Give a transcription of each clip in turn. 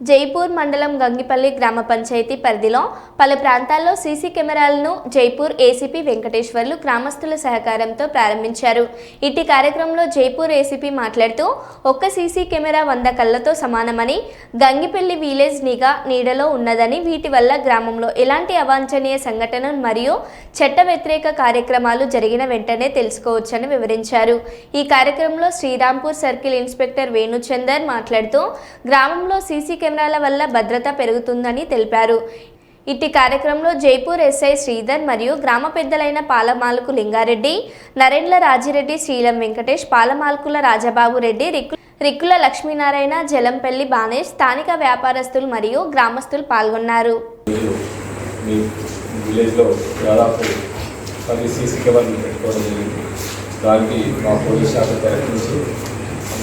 జైపూర్ మండలం గంగిపల్లి గ్రామ పంచాయతీ పరిధిలో పలు ప్రాంతాల్లో సీసీ కెమెరాలను జైపూర్ ఏసీపీ వెంకటేశ్వర్లు గ్రామస్తుల సహకారంతో ప్రారంభించారు. ఇట్టి కార్యక్రమంలో జైపూర్ ఏసీపీ మాట్లాడుతూ ఒక్క సీసీ కెమెరా వంద కళ్ళతో సమానమని గంగిపల్లి విలేజ్ నిఘా నీడలో ఉన్నదని వీటి వల్ల గ్రామంలో ఎలాంటి అవాంఛనీయ సంఘటనలు మరియు చట్ట వ్యతిరేక కార్యక్రమాలు జరిగిన వెంటనే తెలుసుకోవచ్చని వివరించారు. ఈ కార్యక్రమంలో శ్రీరాంపూర్ సర్కిల్ ఇన్స్పెక్టర్ వేణుచందర్ మాట్లాడుతూ గ్రామంలో సీసీ కెమెరాల వల్ల భద్రత పెరుగుతుందని తెలిపారు. ఇట్టి కార్యక్రమంలో జైపూర్ ఎస్ఐ శ్రీధర్ మరియు గ్రామ పెద్దలైన పాలమాలకు లింగారెడ్డి నరేంద్ర రాజిరెడ్డి శ్రీలం వెంకటేష్ పాలమాల్కుల రాజబాబు రెడ్డి రిక్కు రిక్కుల లక్ష్మీనారాయణ జలంపల్లి బానేష్ స్థానిక వ్యాపారస్తులు మరియు గ్రామస్తులు పాల్గొన్నారు. దానికి మా పోలీస్ శాఖ తరఫు నుంచి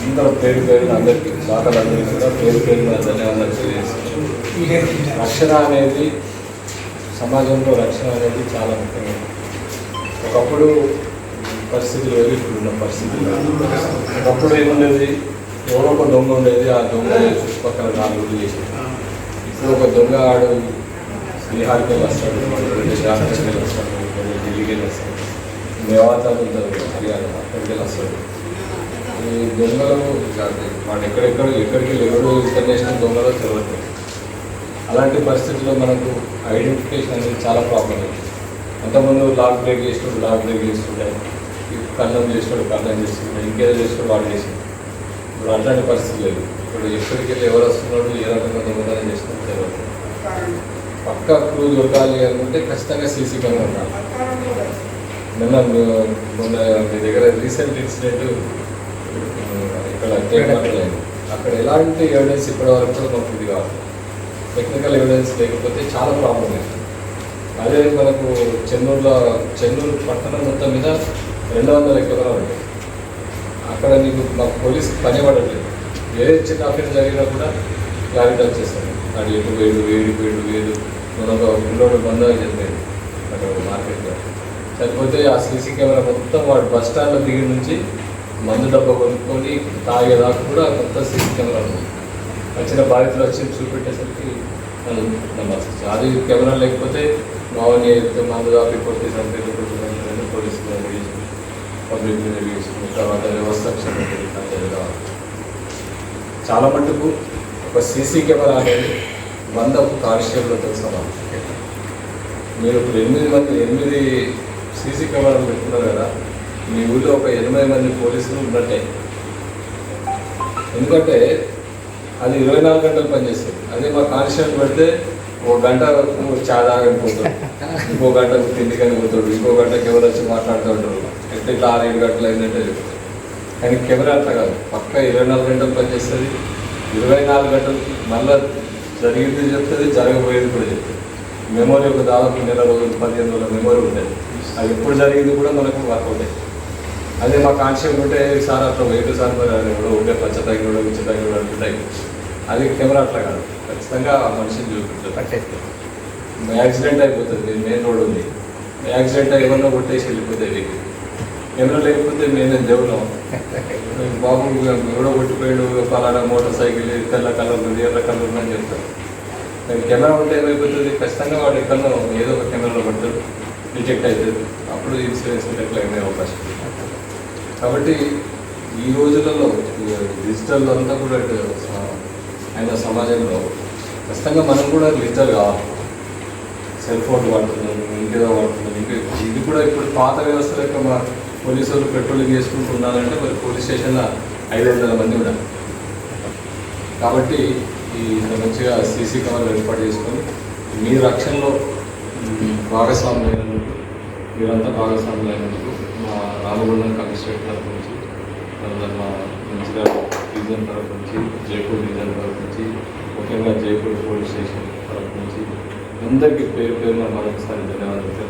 అందరూ పేరు పేరు అందరికీ దాతలందరికీ కూడా పేరు పేరున ధన్యవాదాలు తెలియజేస్తున్నాం. రక్షణ అనేది సమాజంలో రక్షణ అనేది చాలా ముఖ్యమైనది. ఒకప్పుడు పరిస్థితులు వేరు ఇప్పుడున్న పరిస్థితులు ఒకప్పుడు ఏముండేది? ఎవరో ఒక దొంగ ఉండేది ఆ దొంగ చుట్టుపక్కల నాలుగు చేసేది. ఇప్పుడు ఒక దొంగ ఆడు బీహార్కి వెళ్ళి వస్తాడు రెండు జాగ్రత్తకి వెళ్ళి వస్తాడు ఢిల్లీకి వెళ్ళి వస్తాడు మేవాతాలు ఉంటారు హర్యానా అక్కడికి వెళ్ళి వస్తాడు ఈ దొంగలు వాడు ఎక్కడెక్కడ ఎక్కడికి ఎవరు ఇంటర్నేషనల్ దొంగలో తెలియదు అలాంటి పరిస్థితుల్లో మనకు ఐడెంటిఫికేషన్ అనేది చాలా ప్రాబ్లం ఉంది అంతకుముందు లాక్ బ్రేక్ చేసినప్పుడు లాక్ బ్రేక్ చేస్తుండే కన్నం కళ్ళం చేసినప్పుడు చేస్తుంటే చేస్తుండే ఇంకేదో చేసినప్పుడు వాడు చేసిండు. ఇప్పుడు అట్లాంటి పరిస్థితి లేదు. ఇప్పుడు ఎక్కడికి వెళ్ళి ఎవరు వస్తున్నాడు ఏ రకంగా దొంగతనం చేస్తున్నారు తెలియదు పక్క క్రూ దొరకాలి అనుకుంటే ఖచ్చితంగా సీసీ కెమెరా ఉండాలి. నిన్న మొన్న మీ దగ్గర రీసెంట్ ఇన్సిడెంట్ ఇక్కడ టేకనట్లు అక్కడ ఎలాంటి ఎవిడెన్స్ ఇప్పటి వరకు కూడా మాకు ఇది కాదు. టెక్నికల్ ఎవిడెన్స్ లేకపోతే చాలా ప్రాబ్లం అవుతుంది అదే మనకు చెన్నూరులో చెన్నూరు పట్టణం మొత్తం మీద రెండు వందల ఎకరాలు ఉంటాయి అక్కడ నీకు మాకు పోలీస్ పని పడట్లేదు ఏ చిన్న అఫేర్ జరిగినా కూడా క్లారిటీ వచ్చేస్తాను అది ఎటు వేడు వేడి వేడు వేడు మన ఒక పిల్లోడు బంధంగా చెప్పేది అక్కడ మార్కెట్లో లేకపోతే ఆ సీసీ కెమెరా మొత్తం వాడు బస్ స్టాండ్లో దిగి నుంచి మందు డబ్బా కొనుక్కొని తాగేదాకా కూడా కొత్త సీసీ కెమెరా వచ్చిన బాధితులు వచ్చి చూపెట్టేసరికి వాళ్ళు నమ్మాల్సి అది కెమెరా లేకపోతే మామూలు అయితే మందు దాపి కొట్టి కొట్టి పోలీసులు పబ్లిక్ మీద తర్వాత వ్యవస్థ చాలా మటుకు ఒక సీసీ కెమెరా అనేది వంద కానిస్టేబుల్తో సమానం. మీరు ఇప్పుడు ఎనిమిది మంది ఎనిమిది సీసీ కెమెరాలు పెట్టుకున్నారు కదా మీ ఊళ్ళో ఒక ఎనిమిది మంది పోలీసులు ఉన్నట్టే. ఎందుకంటే అది ఇరవై నాలుగు గంటలు పనిచేస్తుంది. అదే మా కాన్స్టెంట్ పెడితే ఒక గంట చా తాగని పోతాడు. ఇంకో గంట తిండికని పోతాడు. ఇంకో గంటకి ఎవరు వచ్చి మాట్లాడుతూ ఉంటారు? ఎట్లా ఇట్లా ఆరు ఏడు గంటలు అయిందంటే చెప్తారు కానీ కెమెరా అట్లా కాదు. పక్క ఇరవై నాలుగు గంటలు పనిచేస్తుంది. ఇరవై నాలుగు గంటలు మళ్ళీ జరిగింది చెప్తుంది జరగబోయేది కూడా చెప్తుంది. మెమొరీ ఒక దాదాపు నెల రోజులు పదిహేను రోజుల మెమొరీ ఉండేది అది ఎప్పుడు జరిగింది కూడా మనకు వర్కౌట్ అయ్యింది. అదే మా కాన్షియం ఉంటే సార్ అట్లా వెయిట్ సార్ మరి అది ఎవడో ఉంటే పచ్చ తగ్గి కూడా తగ్గి కూడా ఉంటాయి అది కెమెరా అట్లా కాదు. ఖచ్చితంగా ఆ మనిషిని చూపించారు యాక్సిడెంట్ అయిపోతుంది మెయిన్ రోడ్ ఉంది. యాక్సిడెంట్ ఏమన్నా కొట్టేసి వెళ్ళిపోతుంది కెమెరా లేకపోతే నేను దేవులం బాబు ఎవడో కొట్టిపోయాడు పలానా మోటార్ సైకిల్ తెల్ల కలర్ ఉంది ఎర్ర కలర్ ఉంది అని చెప్తారు నేను కెమెరా ఉంటే ఏమైపోతుంది? ఖచ్చితంగా వాడు ఎక్కడో ఏదో ఒక కెమెరాలో పడతాడు డిటెక్ట్ అవుతుంది అప్పుడు ఇన్సూరెన్స్ క్లెయిమ్ అయ్యే అవకాశం. కాబట్టి ఈ రోజులలో డిజిటల్ అంతా కూడా ఆయన అయిన సమాజంలో ఖచ్చితంగా మనం కూడా డిజిటల్ కావాలి సెల్ ఫోన్ వాడుతున్నాం ఇంకేదో వాడుతున్నాం. ఇంకా ఇది కూడా ఇప్పుడు పాత వ్యవస్థ లెక్క మా పోలీసు వాళ్ళు పెట్రోలింగ్ చేసుకుంటూ మరి పోలీస్ స్టేషన్లో ఐదు వందల మంది ఉన్నారు. కాబట్టి ఈ మంచిగా సీసీ కెమెరాలు ఏర్పాటు చేసుకొని మీ రక్షణలో భాగస్వామ్యం అయినందుకు మీరంతా భాగస్వాములు అయినందుకు మా రామగుండం కమిషనరేట్ తరఫు నుంచి తర్వాత మా మంచిర్యాల డివిజన్ తరఫు నుంచి జైపూర్ డివిజన్ తరఫు నుంచి ముఖ్యంగా జైపూర్ పోలీస్ స్టేషన్ తరఫు నుంచి అందరికీ పేరు పేరున మరొకసారి ధన్యవాదాలు.